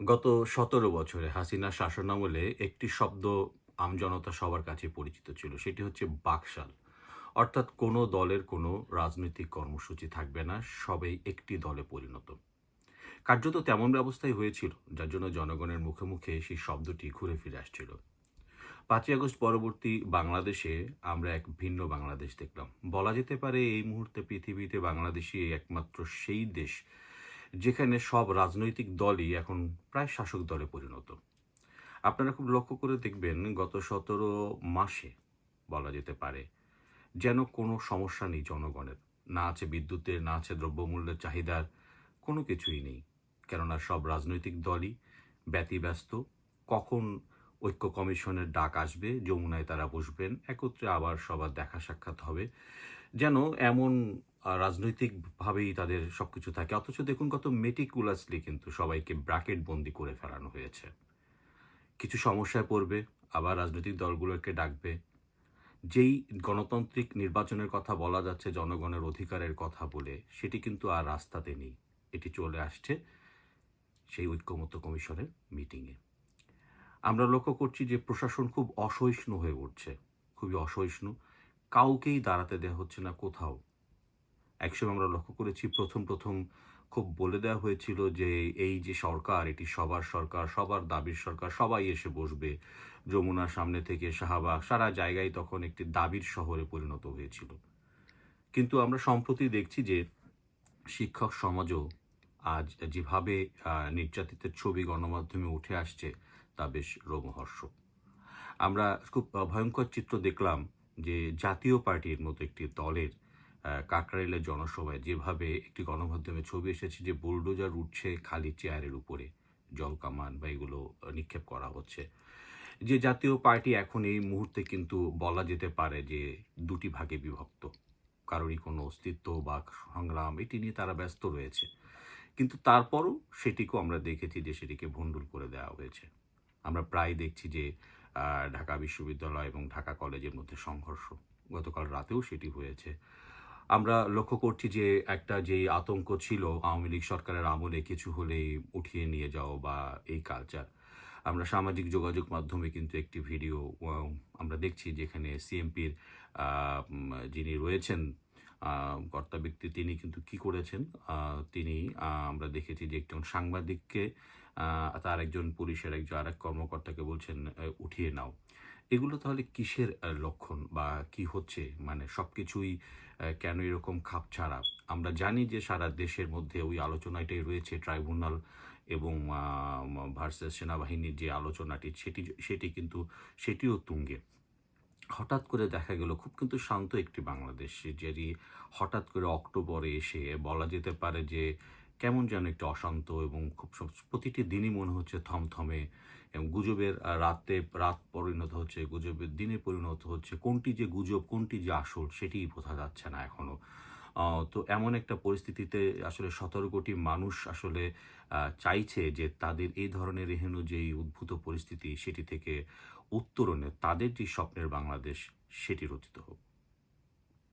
গত সতেরো বছরে হাসিনা শাসনামলে একটি শব্দ আমজনতা সবার কাছে পরিচিত ছিল, সেটি হচ্ছে বাকশাল। অর্থাৎ কোনো দলের কোনো রাজনৈতিক কর্মসূচি থাকবে না, সবাই একটি দলে পরিণত। কার্যত তেমন ব্যবস্থাই হয়েছিল, যার জন্য জনগণের মুখে মুখে সেই শব্দটি ঘুরে ফিরে আসছিল। পাঁচই আগস্ট পরবর্তী বাংলাদেশে আমরা এক ভিন্ন বাংলাদেশ দেখলাম। বলা যেতে পারে এই মুহূর্তে পৃথিবীতে বাংলাদেশই একমাত্র সেই দেশ যেখানে সব রাজনৈতিক দলই এখন প্রায় শাসক দলে পরিণত। আপনারা খুব লক্ষ্য করে দেখবেন গত সতেরো মাসে বলা যেতে পারে যেন কোনো সমস্যা নেই জনগণের। না আছে বিদ্যুতের, না আছে দ্রব্যমূল্যের চাহিদার, কোনো কিছুই নেই। কেননা সব রাজনৈতিক দলই ব্যতিব্যস্ত। কখন ঐক্য কমিশনের ডাক আসবে, যমুনায় তারা বসবেন, একত্রে আবার সবার দেখা সাক্ষাৎ হবে। যেন এমন রাজনৈতিকভাবেই তাদের সবকিছু থাকে। অথচ দেখুন কত মেটিকুলাসলি কিন্তু সবাইকে ব্র্যাকেট বন্দি করে ফেলানো হয়েছে। কিছু সমস্যায় পড়বে, আবার রাজনৈতিক দলগুলোকে ডাকবে। যেই গণতান্ত্রিক নির্বাচনের কথা বলা যাচ্ছে, জনগণের অধিকারের কথা বলে, সেটি কিন্তু আর রাস্তাতে নেই। এটি চলে আসছে সেই ঐক্যমত্য কমিশনের মিটিংয়ে আমরা লক্ষ্য করছি যে প্রশাসন খুব অসহিষ্ণু হয়ে উঠছে। খুবই অসহিষ্ণু। কাউকেই দাঁড়াতে দেওয়া হচ্ছে না কোথাও। একসময় আমরা লক্ষ্য করেছি প্রথম প্রথম খুব বলে দেওয়া হয়েছিল যে এই যে সরকার, এটি সবার সরকার, সবার দাবির সরকার, সবাই এসে বসবে। যমুনার সামনে থেকে শাহবাগ, সারা জায়গায় তখন একটি দাবির শহরে পরিণত হয়েছিল। কিন্তু আমরা সম্প্রতি দেখছি যে শিক্ষক সমাজও আজ যেভাবে নির্যাতিতের ছবি গণমাধ্যমে উঠে আসছে, তা বেশ রোমহর্ষক। আমরা খুব ভয়ঙ্কর চিত্র দেখলাম যে জাতীয় পার্টির মতো একটি দলের কাকরাইলের জনসভায় যেভাবে একটি গণমাধ্যমে ছবি এসেছে যে বুলডোজার উঠছে খালি চেয়ারের উপরে জলকামান বা এগুলো নিক্ষেপ করা হচ্ছে। যে জাতীয় পার্টি এখন এই মুহূর্তে কিন্তু বলা যেতে পারে যে দুটি ভাগে বিভক্ত। কারোরই কোনো অস্তিত্ব বা সংগ্রাম, এটি নিয়ে তারা ব্যস্ত রয়েছে। কিন্তু তারপরও সেটিকেও আমরা দেখেছি যে সেটিকে ভণ্ডুল করে দেওয়া হয়েছে। আমরা প্রায় দেখছি যে ঢাকা বিশ্ববিদ্যালয় এবং ঢাকা কলেজের মধ্যে সংঘর্ষ। গতকাল রাতেও সেটি হয়েছে। আমরা লক্ষ্য করছি যে একটা যে আতঙ্ক ছিল, আওয়ামী লীগ সরকারের আমলে কিছু হলেই উঠিয়ে নিয়ে যাও বা এই কালচার আমরা সামাজিক যোগাযোগ মাধ্যমে কিন্তু একটি ভিডিও আমরা দেখছি যেখানে সিএমপির যিনি রয়েছেন কর্তা ব্যক্তি, তিনি কিন্তু কি করেছেন? তিনি আমরা দেখেছি যে একজন সাংবাদিককে তার একজন পুলিশের একজন আরেক কর্মকর্তাকে বলছেন উঠিয়ে নাও। এগুলো তাহলে কিসের লক্ষণ বা কি হচ্ছে? মানে সব কিছুই কেন এরকম খাপ ছাড়া আমরা জানি যে সারা দেশের মধ্যে ওই আলোচনাটাই রয়েছে, ট্রাইব্যুনাল এবং ভার্সেস সেনাবাহিনীর যে আলোচনাটি, সেটি সেটি কিন্তু, সেটিও তুঙ্গে। হঠাৎ করে দেখা গেল, খুব কিন্তু শান্ত একটি বাংলাদেশ যেটি হঠাৎ করে অক্টোবরে এসে বলা যেতে পারে যে কেমন যেন একটু অশান্ত এবং খুব প্রতিটি দিনই মনে হচ্ছে থমথমে এবং গুজবের রাতে, রাত পরিণত হচ্ছে, গুজবের দিনে পরিণত হচ্ছে, কোনটি যে গুজব, কোনটি যে আসল সেটিই বোঝা যাচ্ছে না এখনও তো এমন একটা পরিস্থিতিতে আসলে সতেরো কোটি মানুষ আসলে চাইছে যে তাদের এই ধরনের এহেন যেই উদ্ভূত পরিস্থিতি সেটি থেকে উত্তরণে তাদের যে স্বপ্নের বাংলাদেশ সেটি রচিত হোক।